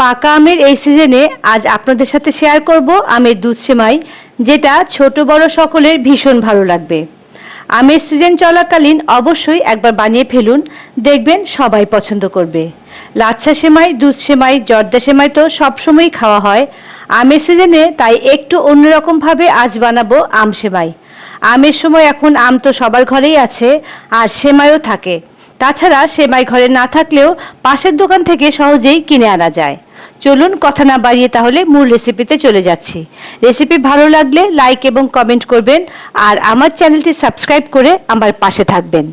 পাকা আমের এই সিজনে আজ আপনাদের সাথে শেয়ার করব আমের দুধ সেমাই, যেটা ছোট বড় সকলের ভীষণ ভালো লাগবে। আমের সিজন চলাকালীন অবশ্যই একবার বানিয়ে ফেলুন, দেখবেন সবাই পছন্দ করবে। লাচ্ছা সেমাই, দুধ সেমাই, জর্দা সেমাই তো সবসময়ই খাওয়া হয়। আমের সিজনে তাই একটু অন্যরকমভাবে আজ বানাবো আম সেমাই। আমের সময় এখন আম তো সবার ঘরেই আছে, আর সেমাইও থাকে। তাছাড়া সেমাই ঘরে না থাকলেও পাশের দোকান থেকে সহজেই কিনে আনা যায়। চলুন কথা না বাড়িয়ে তাহলে মূল রেসিপিতে চলে যাচ্ছি। রেসিপি ভালো লাগলে লাইক এবং কমেন্ট করবেন আর আমার চ্যানেলটি সাবস্ক্রাইব করে আমার পাশে থাকবেন।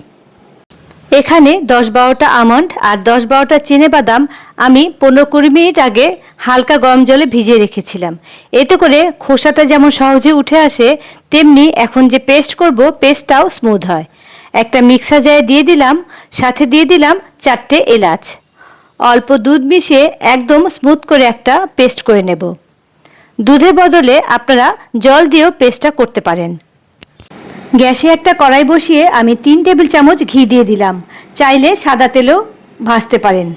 এখানে দশ বারোটা আমন্ড আর দশ বারোটা চিনে বাদাম আমি পনেরো কুড়ি মিনিট আগে হালকা গরম জলে ভিজিয়ে রেখেছিলাম। এতে করে খোসাটা যেমন সহজে উঠে আসে, তেমনি এখন যে পেস্ট করব পেস্টটাও স্মুথ হয়। একটা মিক্সার জারে দিয়ে দিলাম, সাথে দিয়ে দিলাম চারটে এলাচ। অল্প দুধ মিশিয়ে একদম স্মুথ করে একটা পেস্ট করে নেব। দুধের বদলে আপনারা জল দিয়েও পেস্টটা করতে পারেন। গ্যাসে একটা কড়াই বসিয়ে আমি তিন টেবিল চামচ ঘি দিয়ে দিলাম। চাইলে সাদা তেলও ভাজতে পারেন।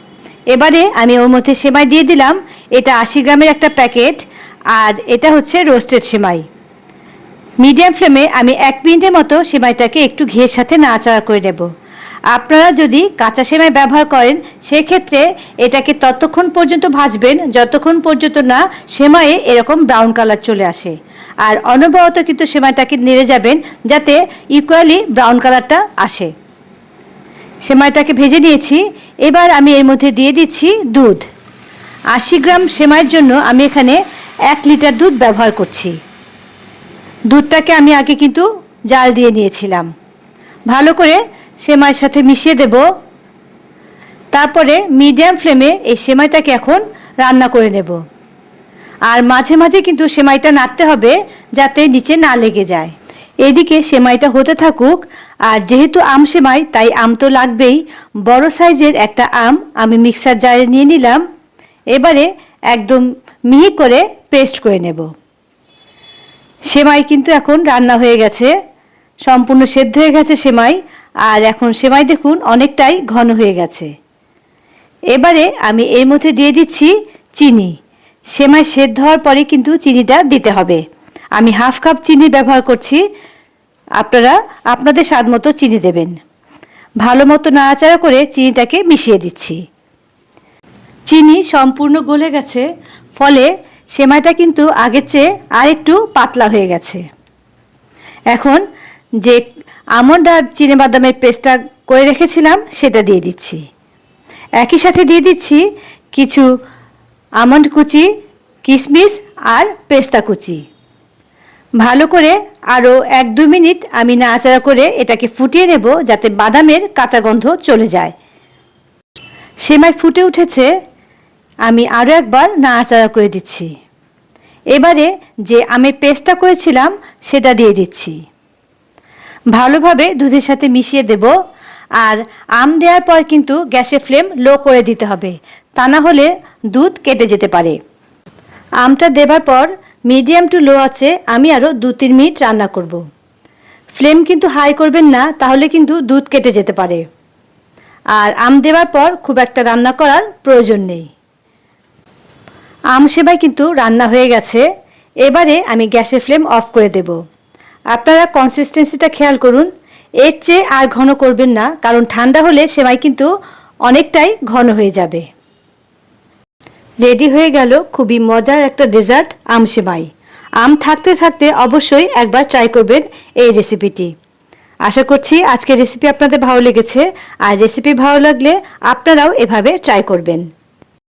এবারে আমি ওর মধ্যে সেমাই দিয়ে দিলাম। এটা আশি গ্রামের একটা প্যাকেট আর এটা হচ্ছে রোস্টেড সেমাই। মিডিয়াম ফ্লেমে আমি এক মিনিটের মতো সেমাইটাকে একটু ঘিয়ের সাথে নাড়াচাড়া করে নেব। আপনারা যদি কাঁচা সেমাই ব্যবহার করেন, সেক্ষেত্রে এটাকে ততক্ষণ পর্যন্ত ভাজবেন, যতক্ষণ পর্যন্ত না সেমাইয়ে এরকম ব্রাউন কালার চলে আসে। আর অনবরত কিন্তু সেমাইটাকে নেড়ে যাবেন, যাতে ইকুয়ালি ব্রাউন কালারটা আসে। সেমাইটাকে ভেজে নিয়েছি, এবার আমি এর মধ্যে দিয়ে দিচ্ছি দুধ। আশি গ্রাম সেমাইয়ের জন্য আমি এখানে এক লিটার দুধ ব্যবহার করছি। দুধটাকে আমি আগে কিন্তু জাল দিয়ে নিয়েছিলাম। ভালো করে সেমাইয়ের সাথে মিশিয়ে দেব। তারপরে মিডিয়াম ফ্লেমে এই সেমাইটাকে এখন রান্না করে নেব। আর মাঝে মাঝে কিন্তু সেমাইটা নাড়তে হবে যাতে নিচে না লেগে যায়। এদিকে সেমাইটা হতে থাকুক, আর যেহেতু আম সেমাই তাই আম তো লাগবেই। বড় সাইজের একটা আম আমি মিক্সার জারে নিয়ে নিলাম। এবারে একদম মিহি করে পেস্ট করে নেব। সেমাই কিন্তু এখন রান্না হয়ে গেছে। সম্পূর্ণ সেদ্ধ হয়ে গেছে সেমাই আর এখন সেমাই দেখুন অনেকটাই ঘন হয়ে গেছে। এবারে আমি এর মধ্যে দিয়ে দিচ্ছি চিনি। সেমাই সেদ্ধ হওয়ার পরে কিন্তু চিনিটা দিতে হবে। আমি হাফ কাপ চিনি ব্যবহার করছি। আপনারা আপনাদের স্বাদ মতো চিনি দেবেন। ভালো মতো নাড়াচাড়া করে চিনিটাকে মিশিয়ে দিচ্ছি। চিনি সম্পূর্ণ গলে গেছে, ফলে সেমাইটা কিন্তু আগের চেয়ে আরেকটু পাতলা হয়ে গেছে। এখন যে আমন্ড আর বাদামের পেস্টটা করে রেখেছিলাম, সেটা দিয়ে দিচ্ছি। একই সাথে দিয়ে দিচ্ছি কিছু আমন্ড কুচি কিশমিশ আর পেস্তা কুচি। ভালো করে আরও এক দু মিনিট আমি নাড়াচাড়া করে এটাকে ফুটিয়ে নেব যাতে বাদামের কাঁচা গন্ধ চলে যায়। সেমাই ফুটে উঠেছে, আমি আরও একবার নাড়াচাড়া করে দিচ্ছি। এবারে যে আমি পেস্টটা করেছিলাম, সেটা দিয়ে দিচ্ছি। ভালোভাবে দুধের সাথে মিশিয়ে দেব। আর আম দেওয়ার পর কিন্তু গ্যাসের ফ্লেম লো করে দিতে হবে। তা না হলে দুধ কেটে যেতে পারে। আমটা দেবার পর মিডিয়াম টু লো আছে, আমি আরও দু তিন মিনিট রান্না করব। ফ্লেম কিন্তু হাই করবেন না, তাহলে কিন্তু দুধ কেটে যেতে পারে। আর আম দেওয়ার পর খুব একটা রান্না করার প্রয়োজন নেই। আম সেবাই কিন্তু রান্না হয়ে গেছে। এবারে আমি গ্যাসের ফ্লেম অফ করে দেব। আপনারা কনসিস্টেন্সিটা খেয়াল করুন। এর চেয়ে আর ঘন করবেন না, কারণ ঠান্ডা হলে সেমাই কিন্তু অনেকটাই ঘন হয়ে যাবে। রেডি হয়ে গেল খুবই মজার একটা ডেজার্ট আম সেমাই। আম থাকতে থাকতে অবশ্যই একবার ট্রাই করবেন এই রেসিপিটি আশা করছি আজকের রেসিপি আপনাদের ভালো লেগেছে, আর রেসিপি ভালো লাগলে আপনারাও এভাবে ট্রাই করবেন।